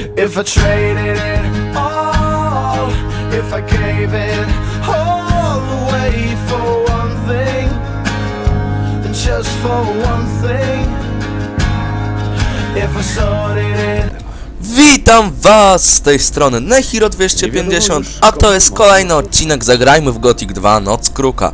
If I traded it all, if I gave it all away for one thing, just for one thing, if I sorted it. Witam was z tej strony Nehiro 250, a to jest kolejny odcinek Zagrajmy w Gothic 2 Noc Kruka.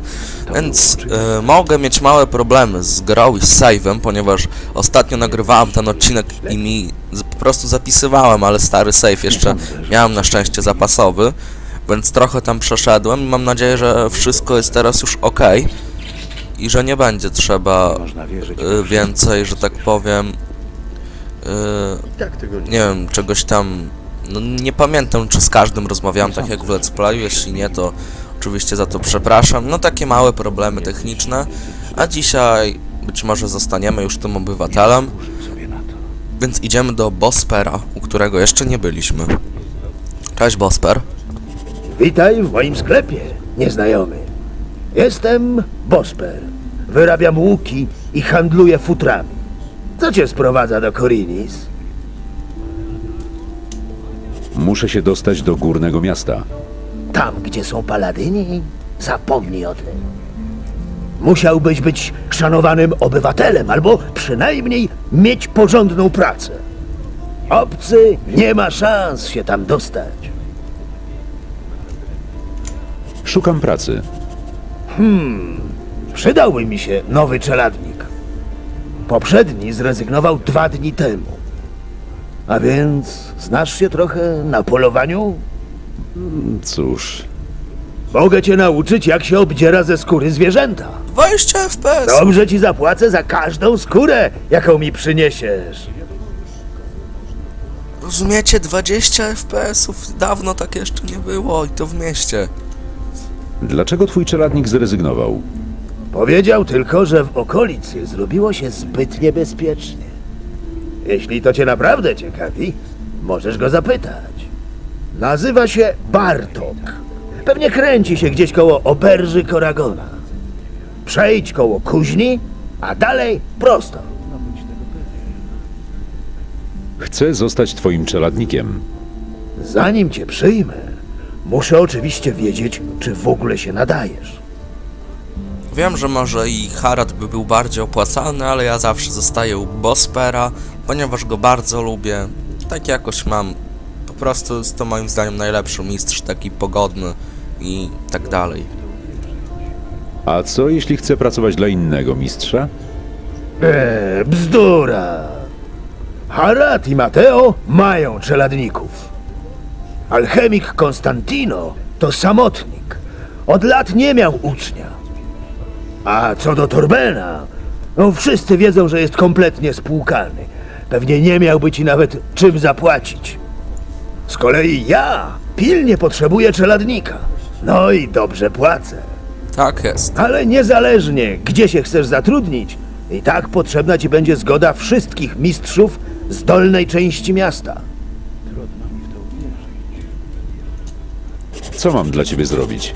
Więc e, mogę mieć małe problemy z grą i z save'em, ponieważ ostatnio nagrywałem ten odcinek i mi po prostu zapisywałem, ale stary save jeszcze miałem na szczęście zapasowy, więc trochę tam przeszedłem i mam nadzieję, że wszystko jest teraz już ok i że nie będzie trzeba e, więcej, że tak powiem, e, nie wiem, czegoś tam. No nie pamiętam, czy z każdym rozmawiałem tak jak w Let's Playu. Jeśli nie, to oczywiście za to przepraszam. No takie małe problemy techniczne. A dzisiaj być może zostaniemy już tym obywatelem. Więc idziemy do Bospera, u którego jeszcze nie byliśmy. Cześć Bosper. Witaj w moim sklepie, nieznajomy. Jestem Bosper. Wyrabiam łuki i handluję futrami. Co cię sprowadza do Korinis? Muszę się dostać do górnego miasta. Tam, gdzie są paladyni? Zapomnij o tym. Musiałbyś być szanowanym obywatelem, albo przynajmniej mieć porządną pracę. Obcy nie ma szans się tam dostać. Szukam pracy. Przydałby mi się nowy czeladnik. Poprzedni zrezygnował dwa dni temu. A więc znasz się trochę na polowaniu? Cóż, Mogę cię nauczyć, jak się obdziera ze skóry zwierzęta. 20 FPS! Dobrze ci zapłacę za każdą skórę, jaką mi przyniesiesz. Rozumiecie? 20 FPS-ów. Dawno tak jeszcze nie było i to w mieście. dlaczego twój czeladnik zrezygnował? Powiedział tylko, że w okolicy zrobiło się zbyt niebezpiecznie. Jeśli to cię naprawdę ciekawi, możesz go zapytać. Nazywa się Bartok. Pewnie kręci się gdzieś koło oberży Koragona. Przejdź koło kuźni, a dalej prosto. Chcę zostać twoim czeladnikiem. Zanim cię przyjmę, muszę oczywiście wiedzieć, czy w ogóle się nadajesz. Wiem, że może i Harad by był bardziej opłacalny, ale ja zawsze zostaję u Bospera, ponieważ go bardzo lubię. Tak jakoś mam. Po prostu jest to moim zdaniem najlepszy mistrz, taki pogodny i tak dalej. A co jeśli chcę pracować dla innego mistrza? Eee, bzdura! Harat i Mateo mają czeladników. Alchemik Konstantino to samotnik. Od lat nie miał ucznia. A co do Torbena, no wszyscy wiedzą, że jest kompletnie spłukany. Pewnie nie miałby ci nawet czym zapłacić. Z kolei ja pilnie potrzebuję czeladnika. No i dobrze płacę. Tak jest. Ale niezależnie, gdzie się chcesz zatrudnić, i tak potrzebna ci będzie zgoda wszystkich mistrzów z dolnej części miasta. Co mam dla ciebie zrobić?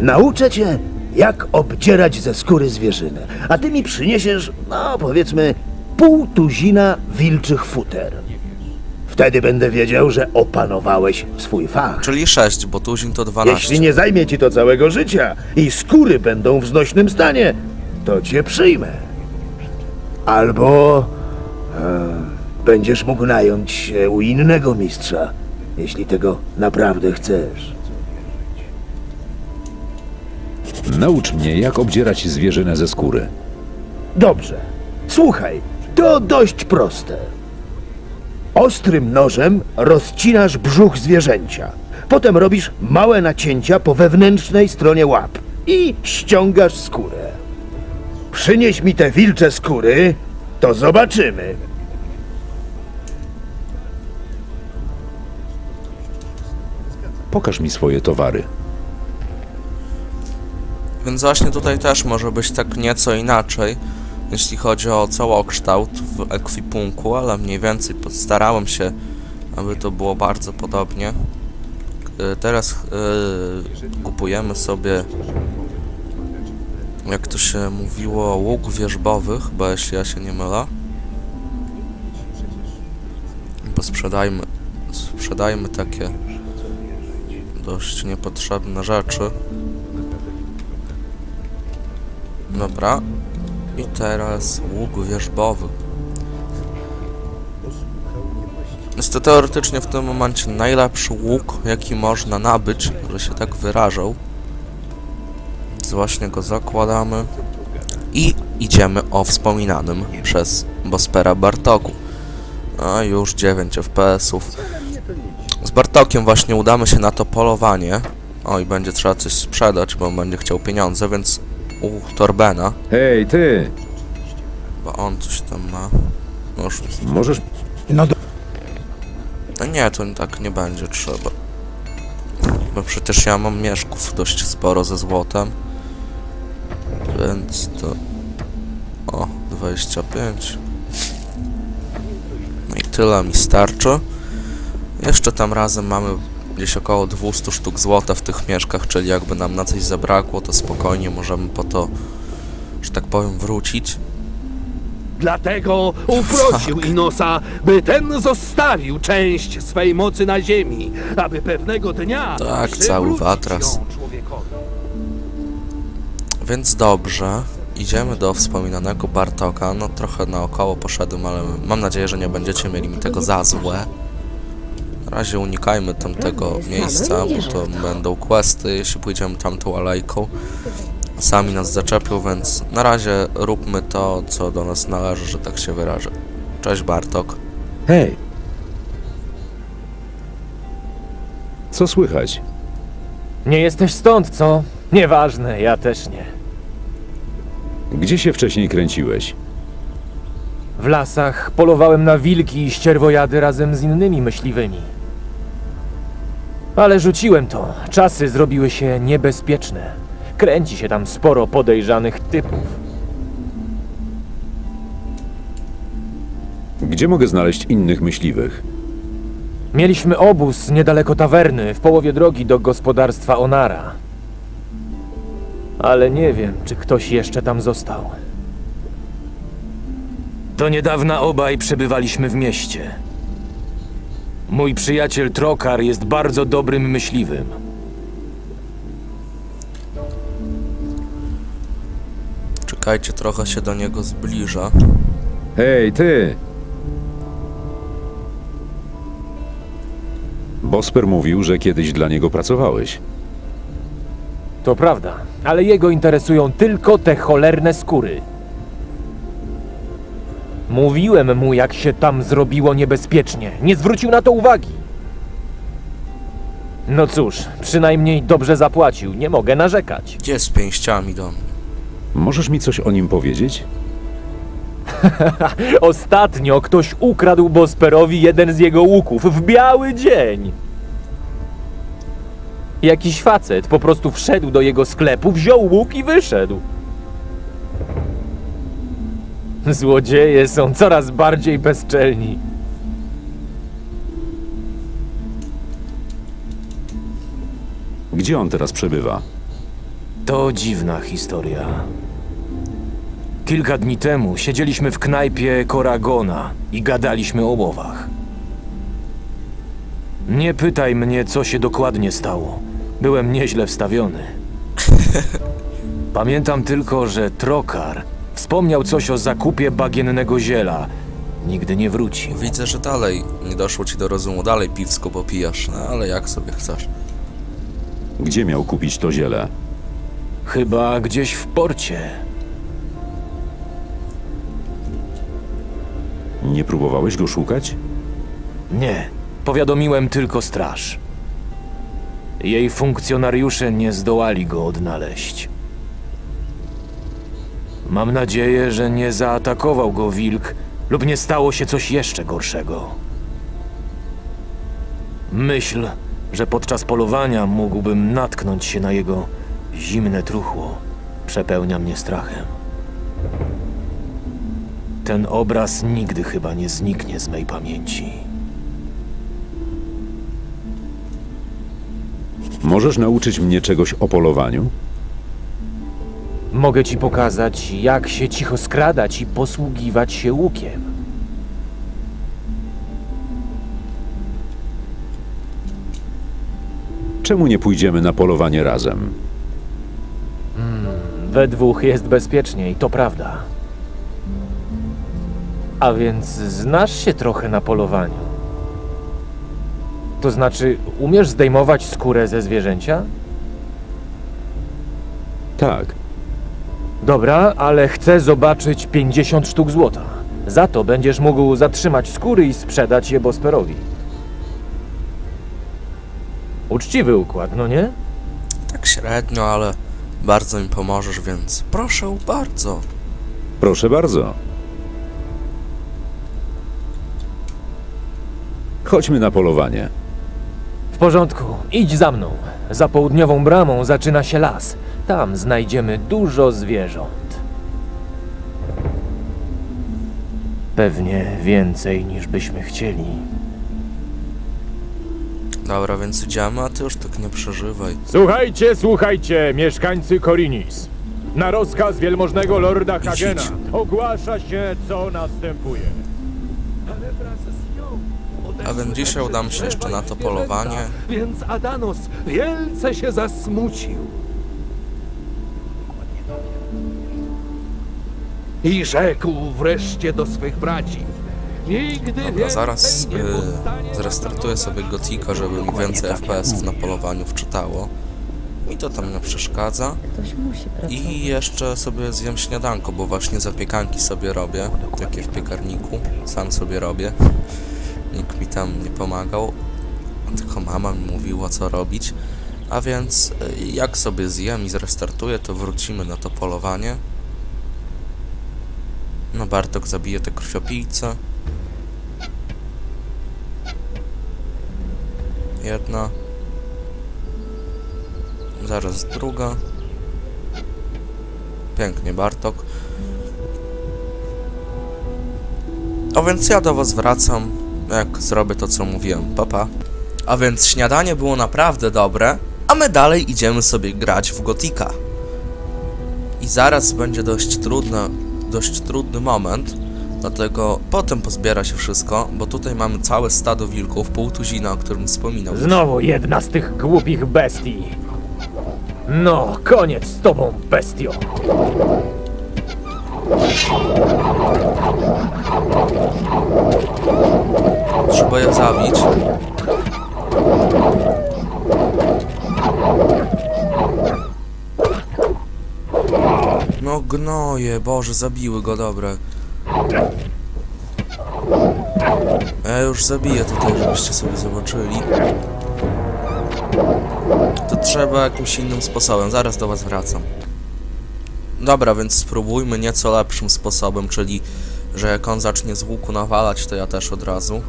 Nauczę cię, jak obdzierać ze skóry zwierzynę, a ty mi przyniesiesz, no powiedzmy, pół tuzina wilczych futer. Wtedy będę wiedział, że opanowałeś swój fach. Czyli 6, bo tuzin to 12. Jeśli nie zajmie ci to całego życia i skóry będą w znośnym stanie, to cię przyjmę. Albo e, będziesz mógł nająć się u innego mistrza, jeśli tego naprawdę chcesz. Naucz mnie, jak obdzierać zwierzynę ze skóry. Dobrze. Słuchaj, to dość proste. Ostrym nożem rozcinasz brzuch zwierzęcia. Potem robisz małe nacięcia po wewnętrznej stronie łap i ściągasz skórę. Przynieś mi te wilcze skóry, to zobaczymy. Pokaż mi swoje towary. Więc właśnie tutaj też może być tak nieco inaczej, jeśli chodzi o całokształt w ekwipunku, ale mniej więcej postarałem się, aby to było bardzo podobnie. Y, Teraz y, kupujemy sobie, jak to się mówiło, łuk wierzbowy, chyba jeśli ja się nie mylę. Posprzedajmy sprzedajmy takie dość niepotrzebne rzeczy. Dobra. I teraz łuk wierzbowy. Jest to teoretycznie w tym momencie najlepszy łuk, jaki można nabyć, że się tak wyrażał. Więc właśnie go zakładamy. I idziemy o wspominanym przez Bospera Bartoku. A już 9 FPS-ów. Z Bartokiem właśnie udamy się na to polowanie. O i będzie trzeba coś sprzedać, bo on będzie chciał pieniądze, więc u Torbena, Hej, ty! bo on coś tam ma. No już Możesz... No do... No nie, to tak nie będzie trzeba. Bo przecież ja mam mieszków dość sporo ze złotem. Więc to... O, 25. No i tyle mi starczy. Jeszcze tam razem mamy gdzieś około 200 sztuk złota w tych mieszkach, czyli jakby nam na coś zabrakło, to spokojnie możemy po to, że tak powiem, wrócić. Dlatego uprosił Inosa, by ten zostawił część swej mocy na ziemi, aby pewnego dnia Tak, przywrócić cały watras. ją człowiekowi. Więc dobrze, idziemy do wspominanego Bartoka. No trochę naokoło poszedłem, ale mam nadzieję, że nie będziecie mieli mi tego za złe. Na razie unikajmy tamtego miejsca, bo to będą questy, jeśli pójdziemy tamtą alejką. Sami nas zaczepią, więc na razie róbmy to, co do nas należy, że tak się wyrażę. Cześć Bartok. Hej! Co słychać? Nie jesteś stąd, co? Nieważne, ja też nie. Gdzie się wcześniej kręciłeś? W lasach polowałem na wilki i ścierwojady razem z innymi myśliwymi. Ale rzuciłem to. Czasy zrobiły się niebezpieczne. Kręci się tam sporo podejrzanych typów. Gdzie mogę znaleźć innych myśliwych? Mieliśmy obóz niedaleko tawerny, w połowie drogi do gospodarstwa Onara. Ale nie wiem, czy ktoś jeszcze tam został. Do niedawna obaj przebywaliśmy w mieście. Mój przyjaciel Trokar jest bardzo dobrym myśliwym. Czekajcie, trochę się do niego zbliża. Hej, ty! Bosper mówił, że kiedyś dla niego pracowałeś. To prawda, ale jego interesują tylko te cholerne skóry. Mówiłem mu, jak się tam zrobiło niebezpiecznie. Nie zwrócił na to uwagi. No cóż, przynajmniej dobrze zapłacił, nie mogę narzekać. Gdzie z pięściami do mnie? Możesz mi coś o nim powiedzieć? Ostatnio ktoś ukradł Bosperowi jeden z jego łuków w biały dzień. Jakiś facet po prostu wszedł do jego sklepu, wziął łuk i wyszedł. Złodzieje są coraz bardziej bezczelni. Gdzie on teraz przebywa? To dziwna historia. Kilka dni temu siedzieliśmy w knajpie Koragona i gadaliśmy o łowach. Nie pytaj mnie, co się dokładnie stało. Byłem nieźle wstawiony. Pamiętam tylko, że Trokar wspomniał coś o zakupie bagiennego ziela. Nigdy nie wrócił. Widzę, że dalej nie doszło ci do rozumu, dalej piwsko popijasz, no ale jak sobie chcesz. Gdzie miał kupić to ziele? Chyba gdzieś w porcie. Nie próbowałeś go szukać? Nie, powiadomiłem tylko straż. Jej funkcjonariusze nie zdołali go odnaleźć. Mam nadzieję, że nie zaatakował go wilk lub nie stało się coś jeszcze gorszego. Myśl, że podczas polowania mógłbym natknąć się na jego zimne truchło, przepełnia mnie strachem. Ten obraz nigdy chyba nie zniknie z mej pamięci. Możesz nauczyć mnie czegoś o polowaniu? Mogę ci pokazać, jak się cicho skradać i posługiwać się łukiem. Czemu nie pójdziemy na polowanie razem? We dwóch jest bezpieczniej, to prawda. A więc znasz się trochę na polowaniu. To znaczy, umiesz zdejmować skórę ze zwierzęcia? Tak. Dobra, ale chcę zobaczyć 50 sztuk złota. Za to będziesz mógł zatrzymać skóry i sprzedać je Bosperowi. Uczciwy układ, no nie? Tak średnio, ale bardzo mi pomożesz, więc proszę bardzo. Proszę bardzo. Chodźmy na polowanie. W porządku, idź za mną. Za południową bramą zaczyna się las. Tam znajdziemy dużo zwierząt. Pewnie więcej niż byśmy chcieli. Dobra, więc idziemy, a ty już tak nie przeżywaj. Słuchajcie, słuchajcie, mieszkańcy Korinis. Na rozkaz wielmożnego lorda Hagena ogłasza się, co następuje. Ale wraz z nią odeszły A więc dzisiaj udam się jeszcze na to polowanie. Więc Adanos wielce się zasmucił. I rzekł wreszcie do swych braci. Nigdy Dobra, zaraz nie y, powstanie zrestartuję sobie Gotika, żeby mi więcej FPS-ów na polowaniu wczytało. Mi to tam nie przeszkadza. Ktoś musi pracować. I jeszcze sobie zjem śniadanko, bo właśnie zapiekanki sobie robię, takie w piekarniku, sam sobie robię. Nikt mi tam nie pomagał, tylko mama mi mówiła co robić. A więc y, jak sobie zjem i zrestartuję, to wrócimy na to polowanie. No Bartok zabije te krwiopijce. Jedna. Zaraz druga. Pięknie, Bartok. A więc ja do was wracam, jak zrobię to, co mówiłem. Papa. A więc śniadanie było naprawdę dobre, a my dalej idziemy sobie grać w Gotika. I zaraz będzie dość trudne, dość trudny moment, dlatego potem pozbiera się wszystko, bo tutaj mamy całe stado wilków, pół tuzina, o którym wspominał. Znowu jedna z tych głupich bestii. No, koniec z tobą, bestio. Trzeba je zabić. No gnoje, Boże, zabiły go, dobre. Ja już zabiję tutaj, żebyście sobie zobaczyli. To trzeba jakimś innym sposobem, zaraz do was wracam. Dobra, więc spróbujmy nieco lepszym sposobem, czyli że jak on zacznie z łuku nawalać, to ja też od razu.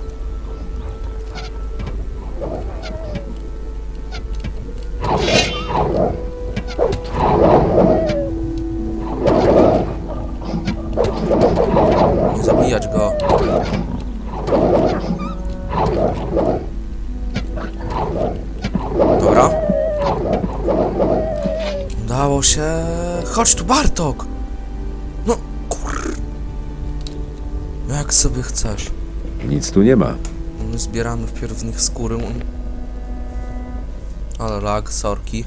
Się. Chodź tu, Bartok! No, kur... Jak sobie chcesz. Nic tu nie ma. My zbieramy wpierw z nich skóry. Ale lag, sorki.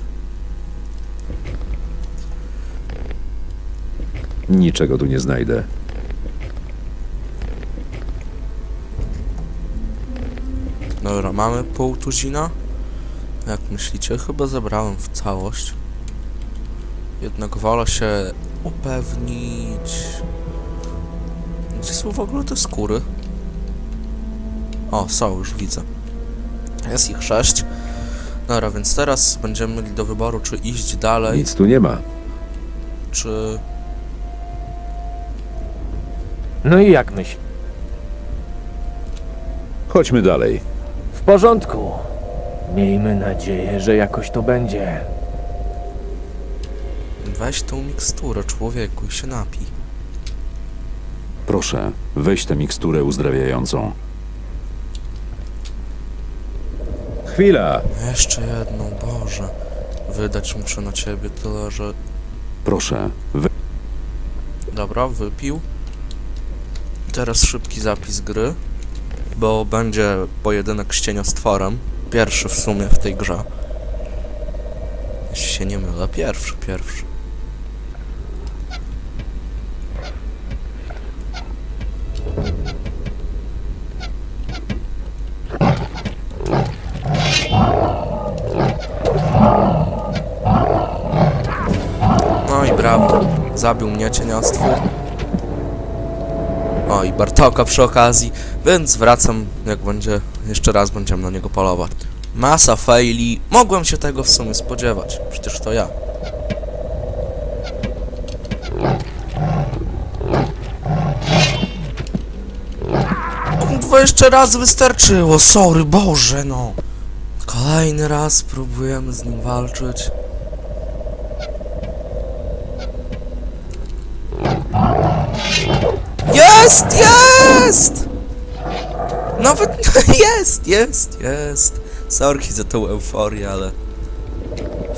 Niczego tu nie znajdę. Dobra, mamy pół tuzina. Jak myślicie? Chyba zebrałem w całość. Jednak wolę się upewnić... Gdzie są w ogóle te skóry? O, są, już widzę. Jest ich sześć. Dobra, więc teraz będziemy mieli do wyboru, czy iść dalej, Nic tu nie ma. czy... No i jak myśl? Chodźmy dalej. W porządku. Miejmy nadzieję, że jakoś to będzie. Weź tą miksturę, człowieku, i się napij. Proszę, weź tę miksturę uzdrawiającą. Chwila! Jeszcze jedną, Boże. Wydać muszę na ciebie tyle, że... Proszę, we... Dobra, wypił. Teraz szybki zapis gry, bo będzie pojedynek z cieniostworem. Pierwszy w sumie w tej grze. Jeśli się nie mylę, pierwszy, pierwszy. No i brawo. Zabił mnie cieniostwo. O i Bartoka przy okazji, więc wracam, jak będzie, jeszcze raz będziemy na niego polować. Masa faili, mogłem się tego w sumie spodziewać, przecież to ja. Kurwa, jeszcze raz wystarczyło, sorry, Boże, no. Kolejny raz próbujemy z nim walczyć. Jest, jest! Nawet jest, jest, jest. Sorki za tą euforię, ale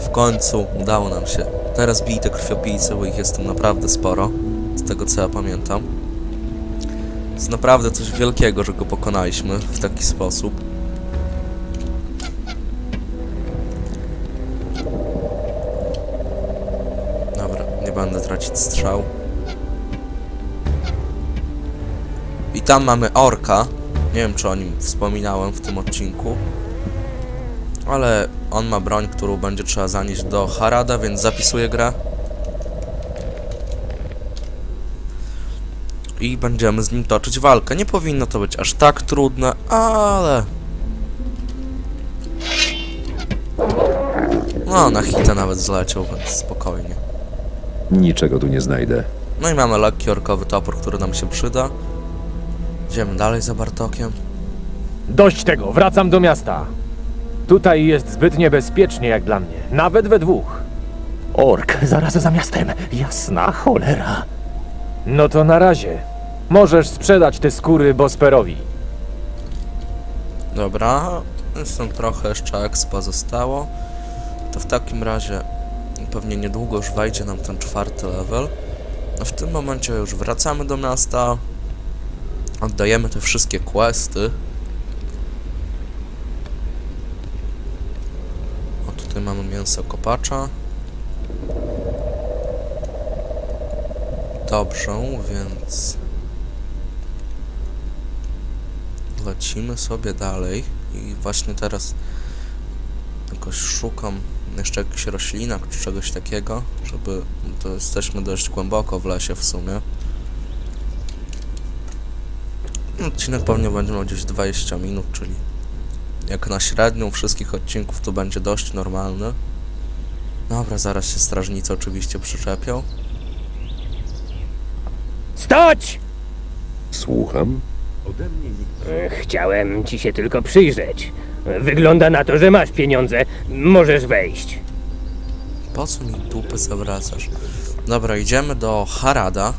w końcu udało nam się. Teraz bij te krwiopijce, bo ich jest tam naprawdę sporo. Z tego co ja pamiętam. Jest naprawdę coś wielkiego, że go pokonaliśmy w taki sposób. Dobra, nie będę tracić strzał. Tam mamy orka. Nie wiem, czy o nim wspominałem w tym odcinku. Ale on ma broń, którą będzie trzeba zanieść do Harada, więc zapisuję grę. I będziemy z nim toczyć walkę. Nie powinno to być aż tak trudne, ale... No, na hita nawet zleciał, więc spokojnie. Niczego tu nie znajdę. No i mamy lekki orkowy topór, który nam się przyda. Idziemy dalej za Bartokiem. Dość tego, wracam do miasta. Tutaj jest zbyt niebezpiecznie jak dla mnie, nawet we dwóch. Ork, zaraz za miastem. Jasna cholera. No to na razie. Możesz sprzedać te skóry Bosperowi. Dobra, jestem trochę jeszcze expa zostało. To w takim razie pewnie niedługo już wejdzie nam ten czwarty level. No w tym momencie już wracamy do miasta. Oddajemy te wszystkie questy. O, tutaj mamy mięso kopacza. Dobrze, więc lecimy sobie dalej i właśnie teraz jakoś szukam jeszcze jakichś roślinek czy czegoś takiego, żeby to jesteśmy dość głęboko w lesie w sumie. Odcinek pewnie będzie miał gdzieś 20 minut, czyli jak na średnią wszystkich odcinków to będzie dość normalny. Dobra, zaraz się strażnicy oczywiście przyczepią. Stać! Słucham? E, Chciałem ci się tylko przyjrzeć. Wygląda na to, że masz pieniądze. Możesz wejść. Po co mi dupy zawracasz? Dobra, idziemy do Harada.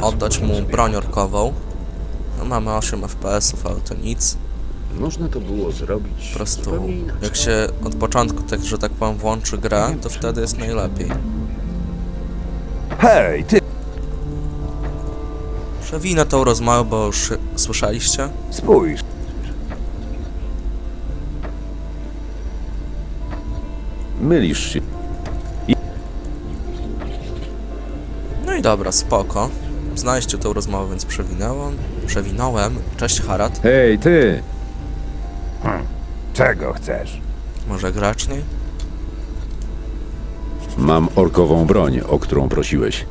Oddać mu broń orkową. No, mamy 8 FPS-ów, ale to nic. Można to było zrobić Po prostu jak się od początku, tak, że tak powiem, włączy grę, to wtedy jest najlepiej. Hej, ty! Przewinę tą rozmowę, bo już słyszeliście. Spójrz. Mylisz się. No i dobra, spoko. Znaliście tą rozmowę, więc przewinęłam. Przewinąłem. Cześć Harad. Hej, ty! Czego chcesz? Może graczniej? Mam orkową broń, o którą prosiłeś.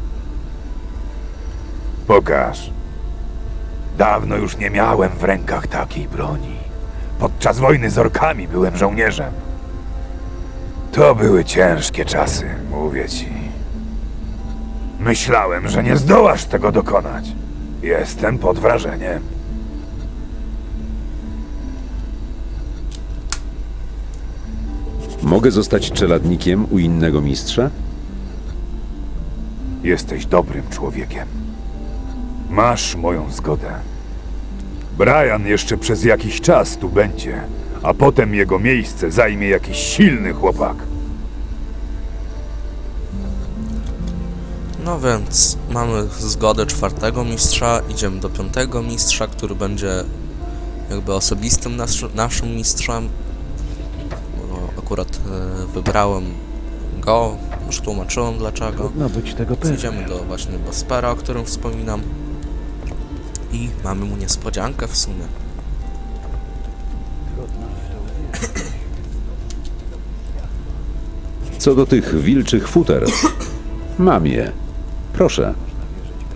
Pokaż. Dawno już nie miałem w rękach takiej broni. Podczas wojny z orkami byłem żołnierzem. To były ciężkie czasy, mówię ci. Myślałem, że nie zdołasz tego dokonać. Jestem pod wrażeniem. Mogę zostać czeladnikiem u innego mistrza? Jesteś dobrym człowiekiem. Masz moją zgodę. Brian jeszcze przez jakiś czas tu będzie, a potem jego miejsce zajmie jakiś silny chłopak. No więc mamy zgodę czwartego mistrza, idziemy do piątego mistrza, który będzie jakby osobistym nas, naszym mistrzem. Bo akurat e, wybrałem go, już tłumaczyłem dlaczego. No być tego Więc idziemy do właśnie Bospera, o którym wspominam. I mamy mu niespodziankę w sumie. Co do tych wilczych futer, mam je. Proszę.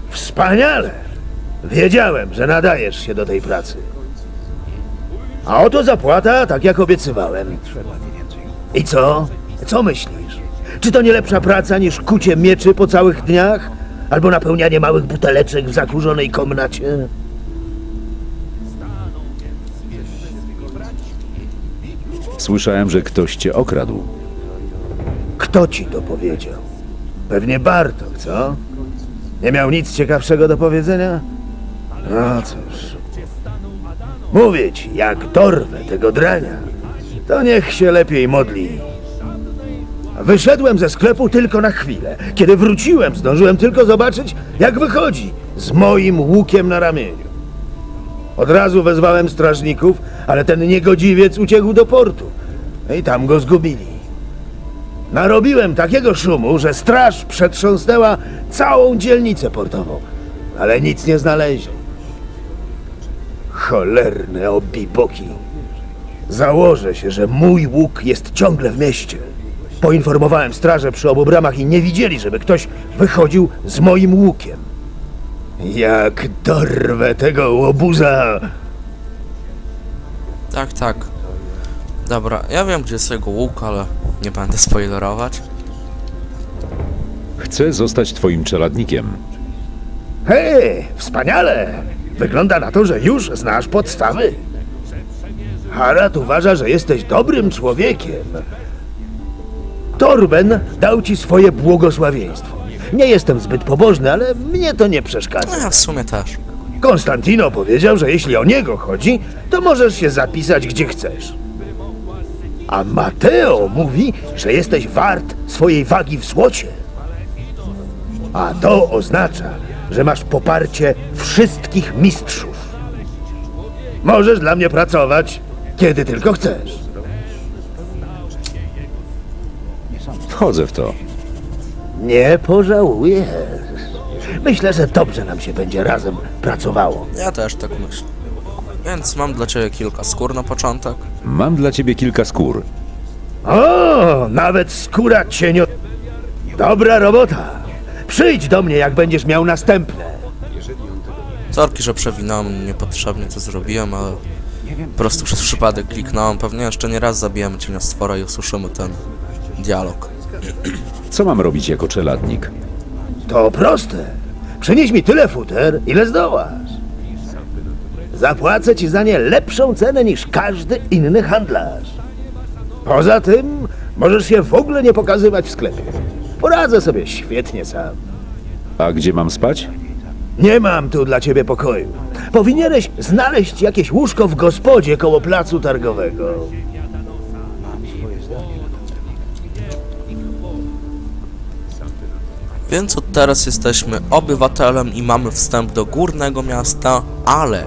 Wspaniale! Wiedziałem, że nadajesz się do tej pracy. A oto zapłata, tak jak obiecywałem. I co? Co myślisz? Czy to nie lepsza praca niż kucie mieczy po całych dniach? Albo napełnianie małych buteleczek w zakurzonej komnacie? Słyszałem, że ktoś cię okradł. Kto ci to powiedział? Pewnie Bartok, co? Nie miał nic ciekawszego do powiedzenia? No cóż. Mówię ci, jak dorwę tego drania, to niech się lepiej modli. Wyszedłem ze sklepu tylko na chwilę. Kiedy wróciłem, zdążyłem tylko zobaczyć, jak wychodzi z moim łukiem na ramieniu. Od razu wezwałem strażników, ale ten niegodziwiec uciekł do portu. I tam go zgubili. Narobiłem takiego szumu, że straż przetrząsnęła całą dzielnicę portową, ale nic nie znaleźli. Cholerne obiboki. Założę się, że mój łuk jest ciągle w mieście. Poinformowałem strażę przy obu bramach i nie widzieli, żeby ktoś wychodził z moim łukiem. Jak dorwę tego łobuza! Tak, tak. Dobra, ja wiem gdzie jest jego łuk, ale nie będę spoilerować. Chcę zostać twoim czeladnikiem. Hej, wspaniale! Wygląda na to, że już znasz podstawy. Harat uważa, że jesteś dobrym człowiekiem. Torben dał ci swoje błogosławieństwo. Nie jestem zbyt pobożny, ale mnie to nie No przeszkadza. ja w sumie też. Konstantino powiedział, że jeśli o niego chodzi, to możesz się zapisać gdzie chcesz. A Mateo mówi, że jesteś wart swojej wagi w złocie. A to oznacza, że masz poparcie wszystkich mistrzów. Możesz dla mnie pracować, kiedy tylko chcesz. Wchodzę w to. Nie pożałujesz. Myślę, że dobrze nam się będzie razem pracowało. Ja też tak myślę. Więc mam dla ciebie kilka skór na początek. Mam dla ciebie kilka skór. O, nawet skóra cienio... Dobra robota. Przyjdź do mnie, jak będziesz miał następne. Sorki, że przewinąłem niepotrzebnie co zrobiłem, ale po prostu przez przypadek kliknąłem. Pewnie jeszcze nie raz zabijemy cienia stwora i usłyszymy ten dialog. Co mam robić jako czeladnik? To proste. Przynieś mi tyle futer, ile zdołasz. Zapłacę ci za nie lepszą cenę niż każdy inny handlarz. Poza tym, możesz się w ogóle nie pokazywać w sklepie. Poradzę sobie świetnie sam. A gdzie mam spać? Nie mam tu dla ciebie pokoju. Powinieneś znaleźć jakieś łóżko w gospodzie koło placu targowego. Więc od teraz jesteśmy obywatelem i mamy wstęp do górnego miasta, ale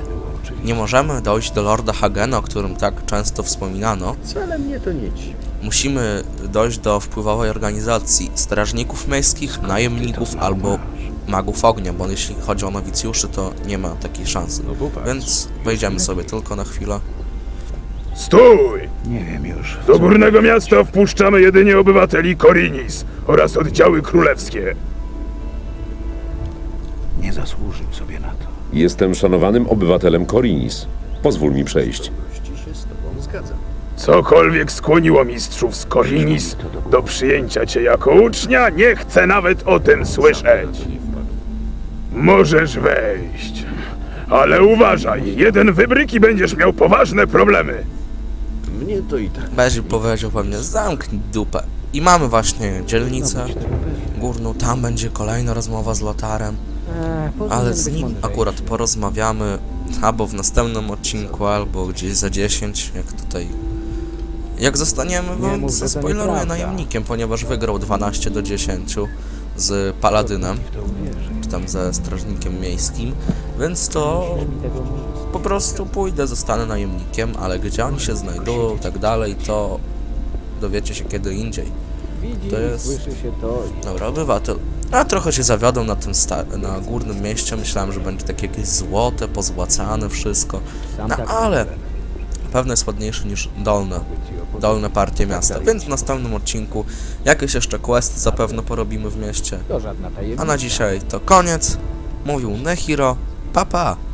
nie możemy dojść do Lorda Hagena, o którym tak często wspominano. Wcale mnie to nie dziwi. Musimy dojść do wpływowej organizacji strażników miejskich, najemników albo magów ognia, bo jeśli chodzi o nowicjuszy, to nie ma takiej szansy. Więc wejdziemy sobie tylko na chwilę. Stój! Nie wiem już. Do górnego miasta wpuszczamy jedynie obywateli Korinis oraz oddziały królewskie. Jestem szanowanym obywatelem Korinis. Pozwól mi przejść. Cokolwiek skłoniło mistrzów z Korinis do przyjęcia cię jako ucznia, nie chcę nawet o tym słyszeć. Możesz wejść. Ale uważaj, jeden wybryk i będziesz miał poważne problemy. Bezik powiedział pewnie, zamknij dupę. I mamy właśnie dzielnicę górną, tam będzie kolejna rozmowa z Lotarem. Ale z nim akurat porozmawiamy albo w następnym odcinku, albo gdzieś za 10, jak tutaj... Jak zostaniemy, więc spoileruję najemnikiem, ponieważ wygrał 12 do 10 z Paladynem, czy tam ze strażnikiem miejskim, więc to po prostu pójdę, zostanę najemnikiem, ale gdzie oni się znajdują i tak dalej, to dowiecie się kiedy indziej. To jest- Dobra, obywatel. A trochę się zawiodłem na tym na górnym mieście. Myślałem, że będzie takie jakieś złote, pozłacane wszystko. No tak ale pewno jest ładniejsze niż dolne, dolne partie miasta. Więc w następnym odcinku jakieś jeszcze questy zapewne porobimy w mieście. A na dzisiaj to koniec. Mówił Nehiro. Pa pa!